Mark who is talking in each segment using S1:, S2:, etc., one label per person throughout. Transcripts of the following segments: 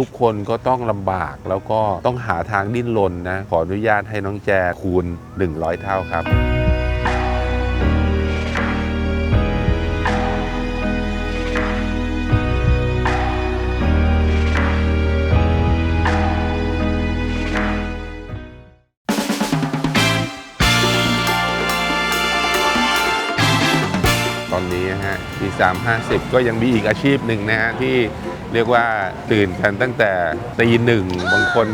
S1: ทุกคนก็ต้องลำบากแล้วก็ต้องหาทางดิ้นรนนะ ขออนุญาตให้น้องแจคูณ 100 เท่าครับ ตอนนี้นะฮะทีสามห้าสิบก็ยังมีอีกอาชีพหนึ่งนะฮะที่ เรียกว่าตื่นกันตั้งแต่ตีหนึ่งบางคน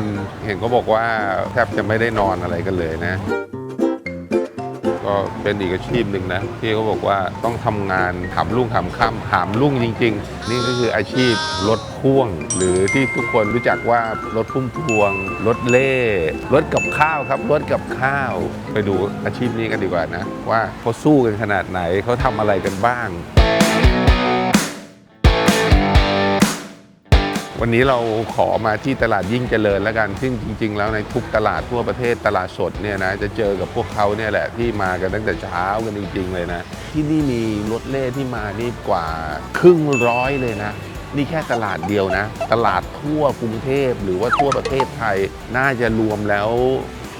S1: เห็นก็บอกว่าแทบจะไม่ได้นอนอะไรกันเลยนะ ก็เป็นอีกอาชีพหนึ่งนะที่เขาบอกว่าต้องทำงานหามรุ่งหามค่ำหามรุ่งจริง ๆ นี่ก็คืออาชีพรถพ่วง หรือที่ทุกคนรู้จักว่ารถพุ่มพวงรถเล่รถกับข้าวครับรถกับข้าว ไปดูอาชีพนี้กันดีกว่านะ ว่าเขาสู้กันขนาดไหนเขาทำอะไรกันบ้าง วันนี้เราขอมาที่ตลาดยิ่งเจริญแล้วกัน ซึ่งจริง ๆ แล้วในทุกตลาดทั่วประเทศตลาดสดเนี่ยนะจะเจอกับพวกเขาเนี่ยแหละที่มากันตั้งแต่เช้ากันจริง ๆ เลยนะ ที่นี่มีรถเล่ที่มานี่กว่าครึ่งร้อยเลยนะ นี่แค่ตลาดเดียวนะ ตลาดทั่วกรุงเทพหรือว่าทั่วประเทศไทยน่าจะรวมแล้ว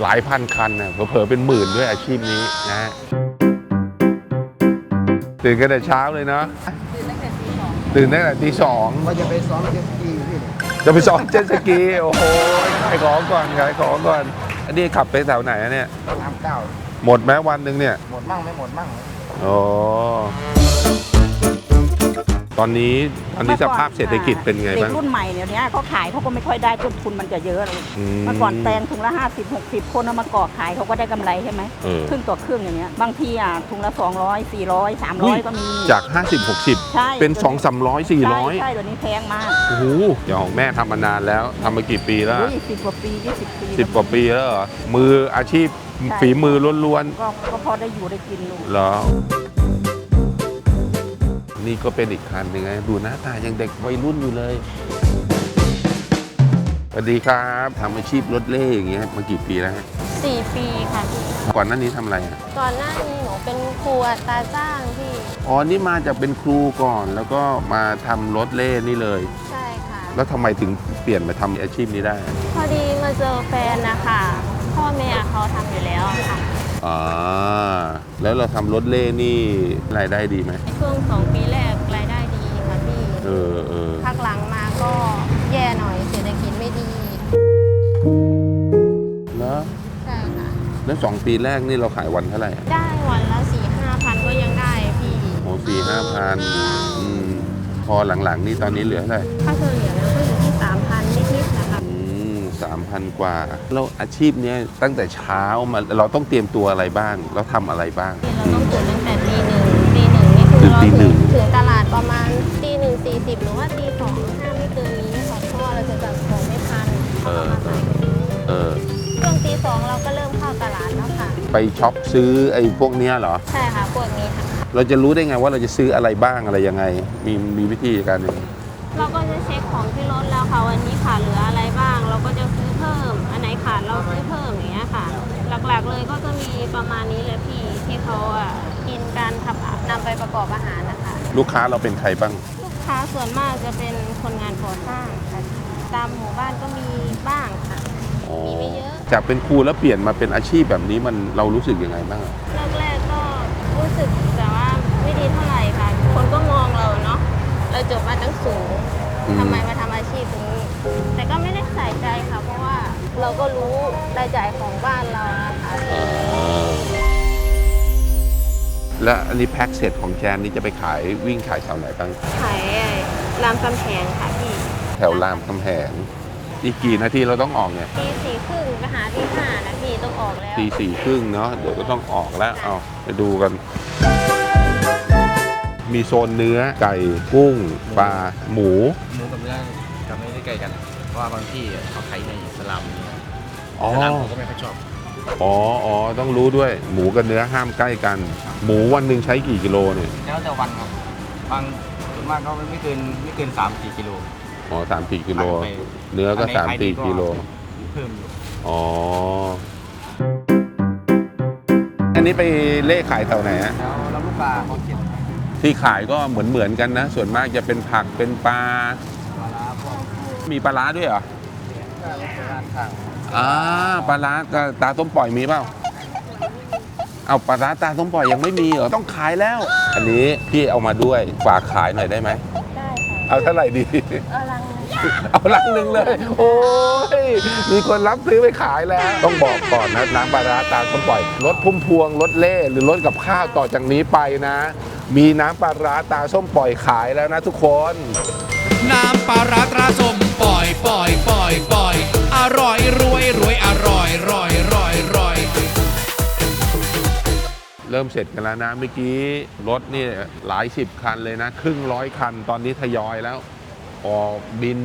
S1: หลายพันคันนะเผลอๆเป็นหมื่นด้วยอาชีพนี้นะตื่นกันแต่เช้าเลยเนาะตื่นตั้งแต่ตีสอง
S2: ว่าจะไปซ้อมเจ็ตสกีพี่เนี่ย
S1: จะไปซ้อมเจ็ตสกีโอ้โหขายของก่อนขายของก่อน อันนี้ขับไปแถวไหนอะเนี่ย
S2: น้ำเก้า
S1: หมดไหมวันหนึ่งเนี่ย
S2: หมดมั่งไม่หมดมั่ง
S1: โอ้ ตอนนี้ตอนนี้สภาพเศรษฐกิจเป็นไง
S3: เด็
S1: บ้าง
S3: กรุ่นใหม่เดี๋ยวนี้เขาขายเขาก็ไม่ค่อยได้ต้นทุนมันจะเยอะเลย
S1: อื
S3: เมื่อก่อนแตงถุงละ 50 60 คนเอามาก่อขายเขาก็ได้กำไรใช่ไหม
S1: เออ
S3: ครึ่งต่อครึ่งอย่างเงี้ยบางทีอะถุงละ 200 400
S1: อุ้ย
S3: 300 ก็มี
S1: จาก 50
S3: ใช่
S1: 60เป็น 2 3 0 0
S3: ใช่
S1: 400
S3: ใช่เดี๋ยวนี้แพงมาก
S1: โอ้โหอย่างของแม่ทำมานานแล้วทำมากี่ปีแล้ว
S3: อุ้ยสิบกว่าปี20ปี
S1: สิบกว่าปีแล้วเหรอมืออาชีพ
S3: ใช่
S1: ฝีมือล้วน
S3: ก็ก็พอได้อยู่ได้กินลูก
S1: ๆเหรอ นี่ก็เป็นอีกคันหนึ่งไงดูหน้าตายังเด็กวัยรุ่นอยู่เลยสวัสดีครับทำอาชีพรถเล่อย่างเงี้ยมากี่ปีแล้วฮะ
S4: สี่ปีค่ะพี่
S1: ก่อนหน้านี้ทำอะไรอะ
S4: ก่อนหน้านี้หนูเป็นครูอัตราจ้างพี่
S1: อ๋อนี่มาจากเป็นครูก่อนแล้วก็มาทำรถเล่นี่เลย
S4: ใช่ค่ะ
S1: แล้วทำไมถึงเปลี่ยนมาทำอาชีพนี้ได้อะ
S4: พอดีมาเจอแฟนนะคะพ่อแม่เขาทำอยู่แล้วค่ะ
S1: อ่าแล้วเราทำรถเล่นี่รายได้ดีไหม
S4: ในช่วงสองปีแรกรายได้ดีค่ะพี่
S1: เออเออ
S4: พักหลังมาก็แย่หน่อยเศรษฐกิจไม่ดี
S1: แล้ว
S4: ใช่ค่ะ
S1: แล้วสองปีแรกนี่เราขายวันเท่าไหร่อะ
S4: ได้วันละสี่ห้าพันก็ยังได้พี่
S1: โอ้สี่ห้าพันอืมพอหลังๆนี่ตอนนี้เหลือเท่าไหร่
S4: ค่าเฉลี่ยแล้ว
S1: 3,000 กว่า แล้วอาชีพนี้ตั้งแต่เช้ามาเราต้องเตรียมตัวอะไรบ้าง เราทำอะไรบ้าง
S4: เราต้องตื่นตั้งแต่ตีหนึ่งตีหนึ่งนี่คือเราถึ
S1: ง
S4: ถึงตลาดประมาณตีหนึ่งสี่สิบหรือว่าตีสองห้าไม่เกินนี้ค่ะพ่าเราจะจับของไม่ทัน
S1: เออ เออ
S4: ช่วงตีสองเราก็เริ่มเข้าตลาดแล้วค่ะ
S1: ไปช็อปซื้อไอ้พวกเนี้ยเหรอ
S4: ใช่ค่ะพวกนี้ค่ะ
S1: เราจะรู้ได้ไงว่าเราจะซื้ออะไรบ้างอะไรยังไง มีมีวิธีการยังไง
S4: ประมาณนี้เลยพี่ที่เขาอะกินการทำนำไปประกอบอาหารนะคะ
S1: ลูกค้าเราเป็นใครบ้าง
S4: ลูกค้าส่วนมากจะเป็นคนงานก่อสร้างค่ะตามหมู่บ้านก็มีบ้างค่ะ
S1: อ๋อ
S4: มีไม่เยอะ
S1: จากเป็นครูแล้วเปลี่ยนมาเป็นอาชีพแบบนี้มันเรารู้สึกยังไงบ้างอะ
S4: แรกๆก็รู้สึกแต่ว่าไม่ดีเท่าไหร่ค่ะ คนก็มองเราเนาะเราจบมาตั้งสูงทำไมมาทำอาชีพตรงนี้ แต่ก็ไม่ได้ใส่ใจค่ะ เพราะว่าเราก็รู้รายจ่ายของบ้านเรานะคะ
S1: และอันนี้แพ็กเสร็จของแจนนี่จะไปขายวิ่งขายแถวไหนบ้าง
S4: ขายรามคำแหงค่ะพี่
S1: แถวรามคำแหงอีกกี่นาทีเราต้องออกเนี่ย
S4: ตีสี่ครึ่งไปหาที่ห้านะพี่ต้องออกแล้ว
S1: ตีสี่ครึ่งเนาะเดี๋ยวก็ต้องออกแล้วเอาไปดูกัน มีโซนเนื้อไก่กุ้งปลาหมู
S2: หมูกับเนื้อจะไม่ได้ใกล้กัน เพราะว่าบางที่เขาขายในสลัมเนี่ย
S1: อ๋อ
S2: สลัมผมก็ไม่ค่อยชอบ
S1: อ๋ออ๋อต้องรู้ด้วย หมูกับเนื้อห้ามใกล้กัน หมูวันหนึ่งใช้กี่กิโลเนี่ย
S2: แล้วแต่วันครับบางส่วนมากก็ไม่เกินไม่เกิน3 4กิโล
S1: อ๋อสามสี่กิโล
S2: ขายไป
S1: เนื้อก็
S2: อันไหน
S1: สาม
S2: ขายดี
S1: สี่
S2: ก็
S1: กิโล
S2: เพิ่มอยู่
S1: อ๋อ อันนี้ไปเล่ขายแถวไหนฮะ
S2: แล้วรับลูกปลาเขาเขียน
S1: ที่ขายก็เหมือนเหมือนๆกันนะ ส่วนมากจะเป็นผักเป็นปลา
S2: ปลาร้าพวก
S1: มีปลาร้าด้วยเหรอ
S2: ร้านข้าง
S1: อ่าปลาร้าตาตาต้มปล่อยมีเปล่าเอาปลาร้าตาต้มปล่อยยังไม่มีเหรอต้องขายแล้ว อันนี้พี่เอามาด้วยฝากขายหน่อยได้ไหม
S4: ได้ค่ะ
S1: เอาเท่าไหร่ดี
S4: เอาลัง
S1: เอาลังหนึ่งเลย โอ้ยมีคนรับซื้อไปขายแล้ว ต้องบอกก่อนนะน้ำปลาร้าตาต้มปล่อยรถพุ่มพวงรถเล่หรือรถกับข้าวต่อจากนี้ไปนะ มีน้ำปลาร้าตาส้มปล่อยขายแล้วนะทุกคน
S5: น้ำปลาร้าตราส้มปล่อยปล่อยปล่อยปล่อย อร่อยรวยรวยอร่อยรอยรอยรอย
S1: เริ่มเสร็จกันแล้วนะเมื่อกี้รถนี่หลายสิบคันเลยนะ ครึ่งร้อยคันตอนนี้ทยอยแล้ว ออกบิน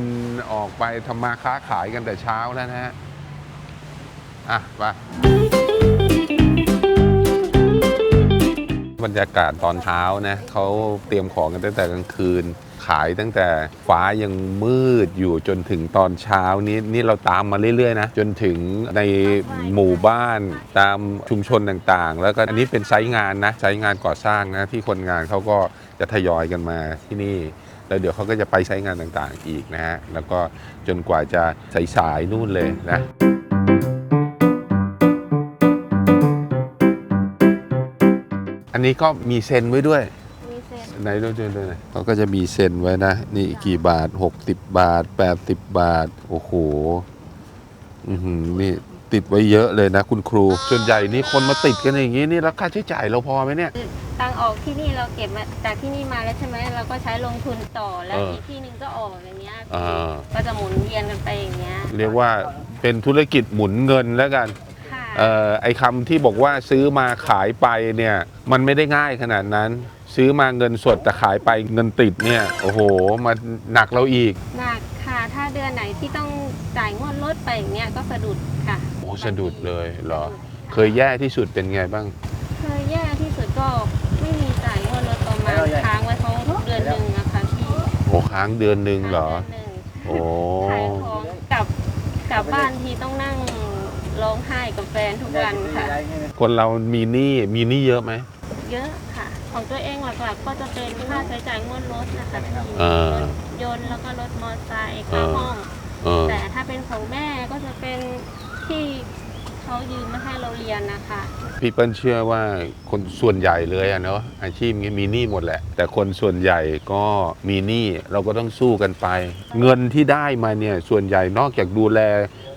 S1: ออกไปทำมาค้าขายกันแต่เช้าแล้วนะฮะ อะไปบรรยากาศตอนเช้านะเขาเตรียมของกันตั้งแต่กลางคืน ขายตั้งแต่ฟ้ายังมืดอยู่จนถึงตอนเช้านี้นี่เราตามมาเรื่อยๆนะจนถึงในหมู่บ้านตามชุมชนต่างๆ แล้วก็อันนี้เป็นไซต์งานนะไซต์งานก่อสร้างนะที่คนงานเขาก็จะทยอยกันมาที่นี่แล้วเดี๋ยวเขาก็จะไปใช้งานต่างๆอีกนะฮะ แล้วก็จนกว่าจะสายๆนู่นเลยนะอันนี้ก็มีเซ็นไว้ด้วย ไหนดูดูดูหน่อยเขาก็จะมีเซ็นไว้นะ นี่กี่บาท 60 บาท 80 บาท โอ้โห อือหือนี่ติดไว้เยอะเลยนะ คุณครู ส่วนใหญ่นี่คนมาติดกันอย่างนี้นี่แล้วค่าใช้จ่ายเราพอไหมเนี่ย
S4: ตังค์ออกที่นี่เราเก็บมาจากที่นี่มาแล้วใช่ไหมเราก็ใช้ลงทุนต่อแล้ว
S1: เอออี
S4: อีกที่หนึ่งก็ออกอย่างเงี้ย
S1: อ่า
S4: ก็จะหมุนเวียนกันไปอย่างเงี้ย
S1: เรียกว่าเป็นธุรกิจหมุนเงินแล้วกัน
S4: ค่ะ
S1: เอ่อไอ้คำที่บอกว่าซื้อมาขายไปเนี่ย มันไม่ได้ง่ายขนาดนั้น ซื้อมาเงินสดแต่ขายไปเงินติดเนี่ย โอ้โหมันหนักเราอีก
S4: หนักค่ะ ถ้าเดือนไหนที่ต้องจ่ายงวดรถไปอย่างเงี้ยก็สะดุดค่ะ
S1: โอ้สะดุดเลยเหรอ
S4: สะดุดค่ะ
S1: เคยแย่ที่สุดเป็นไงบ้าง
S4: เคยแย่ที่สุดก็ไม่มีจ่ายงวดรถประมาณค้างไว้เขาเดือนหนึ่งอะค่ะพี่
S1: โอ้ค้างเดือนหนึ่งเหรอ
S4: ค้างเดือนหนึ่ง
S1: โอ้
S4: ขายของกลับกลับบ้านทีต้องนั่งร้องไห้กับแฟนทุกวันค่ะ
S1: คนเรามีหนี้มีหนี้เยอะไหม
S4: เยอะค่ะ ของตัวเองหลักๆ ก็จะเป็นค่าใช้จ่ายงวดรถนะคะพี่
S1: เออ
S4: รถยนต์แล้วก็รถมอเตอร์ไซค์ค่า
S1: เออ
S4: ห้อง
S1: เออ
S4: แต่ถ้าเป็นของแม่ก็จะเป็นที่เขายืมมาให้เราเรียนนะคะ
S1: พี่เปิ้ลเชื่อว่าคนส่วนใหญ่เลยอะเนาะอาชีพนี้มีหนี้หมดแหละ แต่คนส่วนใหญ่ก็มีหนี้เราก็ต้องสู้กันไป เงินที่ได้มาเนี่ยส่วนใหญ่นอกจากดูแล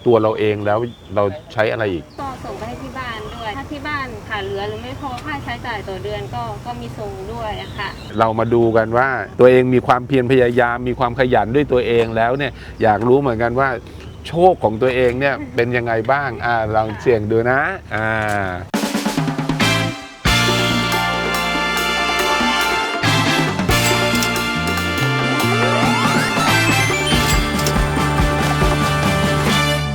S1: ตัวเราเองแล้วเราใช้อะไรอีก
S4: ก็ ลือหรือไม่พอค่าใช้จ่ายต่อเดือนก็ก็มีส่งด้วยะค่ะ
S1: เรามาดูกันว่าตัวเองมีความเพียรพยายามมีความขยันด้วยตัวเองแล้วเนี่ยอยากรู้เหมือนกันว่าโชคของตัวเองเนี่ยเป็นยังไงบ้างอ่าลองเสี่ยงดูนะอ่า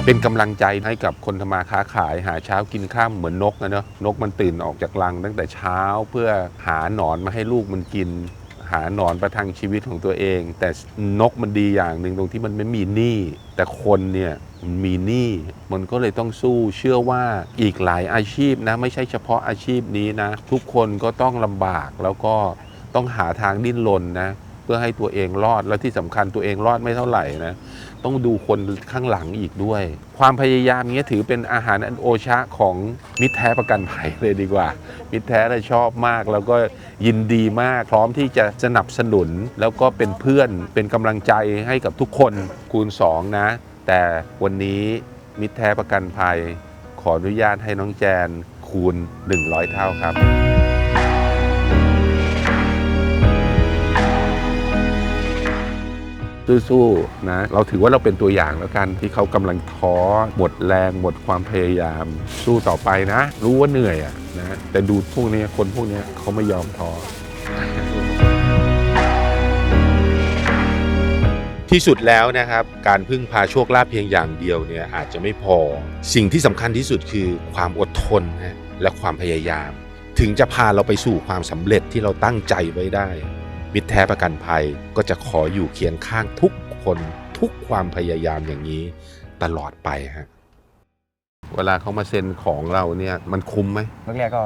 S1: เป็นกำลังใจให้กับคนทำมาค้าขาย หาเช้ากินข้ามเหมือนนกนะเนอะนกมันตื่นออกจากรังตั้งแต่เช้าเพื่อหาหนอนมาให้ลูกมันกิน หาหนอนประทังชีวิตของตัวเอง แต่นกมันดีอย่างหนึ่งตรงที่มันไม่มีหนี้แต่คนเนี่ยมันมีหนี้มันก็เลยต้องสู้เชื่อว่าอีกหลายอาชีพนะไม่ใช่เฉพาะอาชีพนี้นะ ทุกคนก็ต้องลำบากแล้วก็ต้องหาทางดิ้นรนนะ พื่อให้ตัวเองรอดแล้วที่สำคัญตัวเองรอดไม่เท่าไหร่นะต้องดูคนข้างหลังอีกด้วย ความพยายามนี้ถือเป็นอาหารอันโอชะของมิตรแท้ประกันภัยเลยดีกว่า มิตรแท้เลยชอบมาก แล้วก็ยินดีมากพร้อมที่จะสนับสนุน แล้วก็เป็นเพื่อนเป็นกำลังใจให้กับทุกคนคูณ 2 นะ แต่วันนี้มิตรแท้ประกันภัย ขออนุญาตให้น้องแจนคูณ 100 เท่าครับ สู้ๆนะเราถือว่าเราเป็นตัวอย่างแล้วกันที่เขากำลังท้อหมดแรงหมดความพยายาม สู้ต่อไปนะ รู้ว่าเหนื่อยอะนะแต่ดูพวกนี้คนพวกนี้เขาไม่ยอมท้อที่สุดแล้วนะครับการพึ่งพาโชคลาภเพียงอย่างเดียวเนี่ยอาจจะไม่พอ สิ่งที่สำคัญที่สุดคือความอดทนนะและความพยายาม ถึงจะพาเราไปสู่ความสำเร็จที่เราตั้งใจไว้ได้ มิตรแท้ประกันภัยก็จะขออยู่เคียงข้างทุกคนทุกความพยายามอย่างนี้ตลอดไปฮะเวลาเขามาเซ็นของเราเนี่ยมันคุ้มไหม
S2: แรกๆก็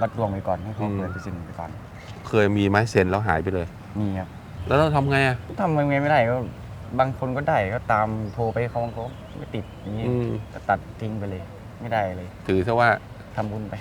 S2: วัดดวงไปก่อนให้เขา
S1: อืม
S2: เปิดไปสินไปก่อน
S1: เคยมีไหมเซ็นแล้วหายไปเลย
S2: มีครับ
S1: แล้วเราทำไงอะ
S2: ทำยังไงไม่ได้ก็บางคนก็ได้ก็ตามโทรไปเขาเขาไม่ติดอย่างนี้
S1: อืม
S2: ก็ตัดทิ้งไปเลย ไม่ได้เลย
S1: ถือซะว่า
S2: ทำบุญไป